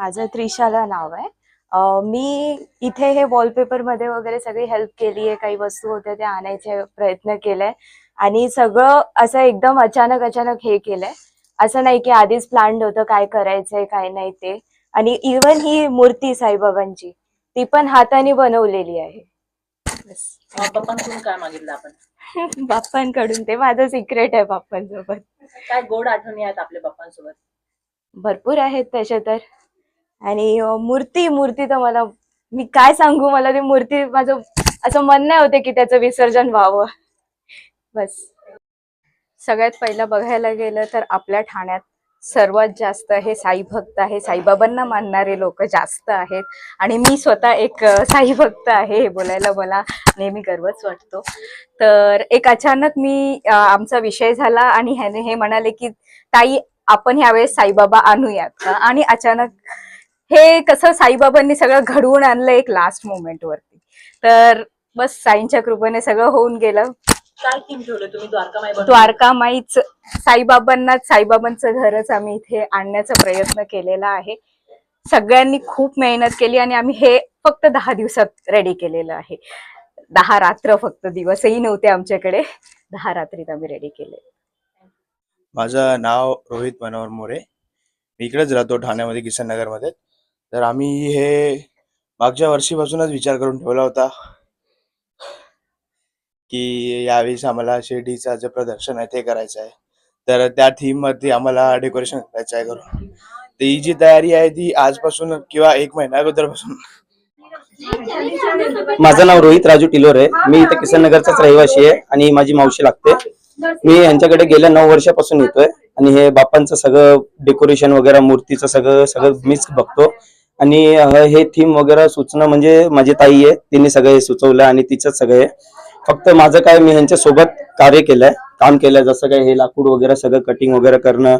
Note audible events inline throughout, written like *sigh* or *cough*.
माझं त्रिशाला नाव आहे. मी इथे हे वॉलपेपरमध्ये वगैरे सगळी हेल्प केली आहे काही वस्तू होत्या त्या आणायचे प्रयत्न केलाय. आणि सगळं असं एकदम अचानक अचानक हे केलंय. असं नाही की आधीच प्लॅन होतं काय करायचंय काय नाही ते. आणि इवन ही मूर्ती साईबाबांची ती पण हाताने बनवलेली आहे. काय मागितलं आपण? *laughs* बाप्पांकडून ते. माझं सिक्रेट आहे बाप्पांसोबत. काय गोड आठवणी आहेत आपल्या पप्पांसोबत भरपूर आहेत तसे तर. आणि मूर्ती मूर्ती तर मला मी काय सांगू मला ती मूर्ती माझं असं मन नाही होते की त्याचं विसर्जन व्हावं. बस. सगळ्यात पहिलं बघायला गेलं तर आपल्या ठाण्यात सर्वात जास्त हे साई भक्त आहे. साईबाबांना मानणारे लोक जास्त आहेत. आणि मी स्वतः एक साई भक्त आहे हे बोलायला मला नेहमी गर्वच वाटतो. तर एक अचानक मी आमचा विषय झाला आणि ह्याने हे म्हणाले की ताई आपण ह्यावेळेस साईबाबा आणूयात का? आणि अचानक हे कसं साईबाबांनी सगळं घडवून आणलं एक लास्ट मोमेंट वरती. तर बस साईंच्या कृपेने सगळं होऊन गेलं. काय थीम ठेवलं तुम्ही? द्वारकामाई बनवली? द्वारकामाईच साईबाबांनाच साईबाबांचं घरच आम्ही इथे आणण्याचा प्रयत्न केलेला आहे. सगळ्यांनी खूप मेहनत केली आणि आम्ही हे फक्त दहा दिवसात रेडी केलेलं आहे. दहा रात्र फक्त दिवसही नव्हते आमच्याकडे. दहा रात्रीत आम्ही रेडी केले. माझं नाव रोहित मनोहर मोरे. मी इकडेच राहतो ठाण्यामध्ये किसन नगरमध्ये. तर आम्ही हे मागच्या वर्षीपासूनच विचार करून ठेवला होता की यावेळेस आम्हाला शिर्डीचं जे प्रदर्शन आहे ते करायचं आहे. तर त्या थीममध्ये आम्हाला डेकोरेशन करायचं आहे करून तर ही जी तयारी आहे ती आजपासून किंवा एक महिना अगोदरपासून. माझं नाव रोहित राजू टिलोरे मी इथे किसन नगरचाच रहिवासी आहे आणि माझी मावशी लागते. मी यांच्याकडे गेल्या नऊ वर्षापासून येतोय आणि हे बापांचं सगळं डेकोरेशन वगैरे मूर्तीचं सगळं सगळं मीच बघतो. आणि हे थीम वगैरे सुचणं म्हणजे माझी ताई आहे तिने सगळं हे सुचवलं आणि तिचं सगळं. आहे फक्त माझं काय मी ह्यांच्या सोबत कार्य केलंय काम केलंय जसं काय हे लाकूड वगैरे सगळं कटिंग वगैरे करणं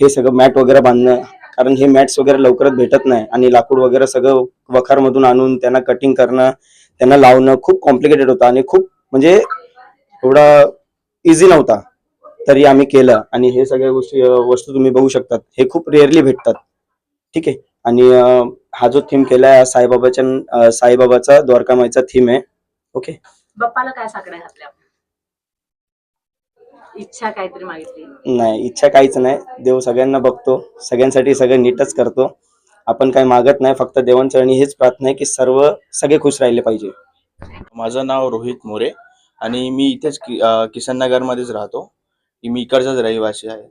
हे सगळं मॅट वगैरे बांधणं कारण हे मॅट्स वगैरे लवकरच भेटत नाही आणि लाकूड वगैरे सगळं वखार मधून आणून त्यांना कटिंग करणं त्यांना लावणं खूप कॉम्प्लिकेटेड होतं आणि खूप म्हणजे एवढा इझी नव्हता तरी आम्ही केलं. आणि हे सगळ्या गोष्टी वस्तू तुम्ही बघू शकतात. हे खूप रेअरली भेटतात. ठीक आहे? आणि हा जो थीम केलाय हा साईबाबाच्या साईबाबाचा द्वारकामाईचा थीम आहे. ओके बाप्पाला काय साकडं घातलं? आपण इच्छा काहीतरी मागितली. नाही इच्छा काहीच नाही. देव सगळ्यांना बघतो. सगळ्यांसाठी सगळं नीटच करतो. आपण काही मागत नाही फक्त देवांचरणी हेच प्रार्थना आहे की सर्व सगळे खुश राहिले पाहिजे. माझं नाव रोहित मोरे आणि मी इथेच कि किसन नगरमध्येच राहतो. की मी इकडचाच रहिवासी आहे.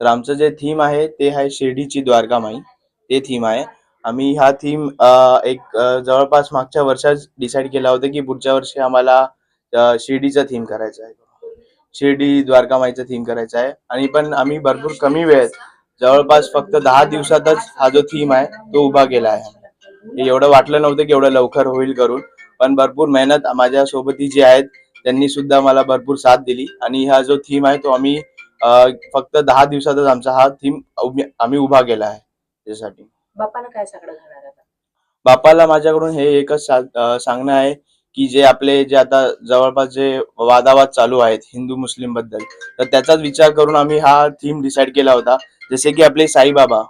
तर आमचं जे थीम आहे ते आहे शिर्डीची द्वारकामाई ते थीम आहे. आम्ही हा थीम एक जवळपास मागच्या वर्षात डिसाईड केला होता की पुढच्या वर्षी आम्हाला शिर्डीचा थीम करायचा आहे. शिर्डी द्वारकामाईचा थीम करायचा आहे. आणि पण आम्ही भरपूर कमी वेळेत जवळपास फक्त दहा दिवसातच हा जो थीम आहे तो उभा केला आहे. एवढं वाटलं नव्हतं की एवढं लवकर होईल करून पण भरपूर मेहनत माझ्या सोबती जी आहेत त्यांनी सुद्धा मला भरपूर साथ दिली. आणि हा जो थीम आहे तो आम्ही फक्त दहा दिवसातच आमचा हा थीम आम्ही उभा केला आहे. त्यासाठी. बाप्पाला काय साकडं घालणार आता? बापाला माझ्याकडून हे एकच सांगणं आहे की जे आपले जे आता जवळपास जे वादावाद चालू आहेत हिंदू मुस्लिमबद्दल तर त्याचाच विचार करून आम्ही हा थीम डिसाईड केला होता. जसे की आपले साईबाबा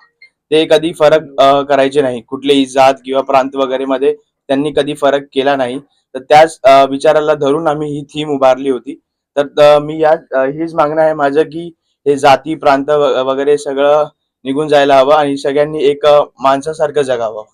ते कधी फरक करायचे नाही. कुठलेही जात किंवा प्रांत वगैरे मध्ये त्यांनी कधी फरक केला नाही. तर त्याच विचाराला धरून आम्ही ही थीम उभारली होती. तर मी या हीच मागणं आहे माझं की हे जाती प्रांत वगैरे सगळं निघून जायला हवं आणि सगळ्यांनी एक माणसासारखं जगावं.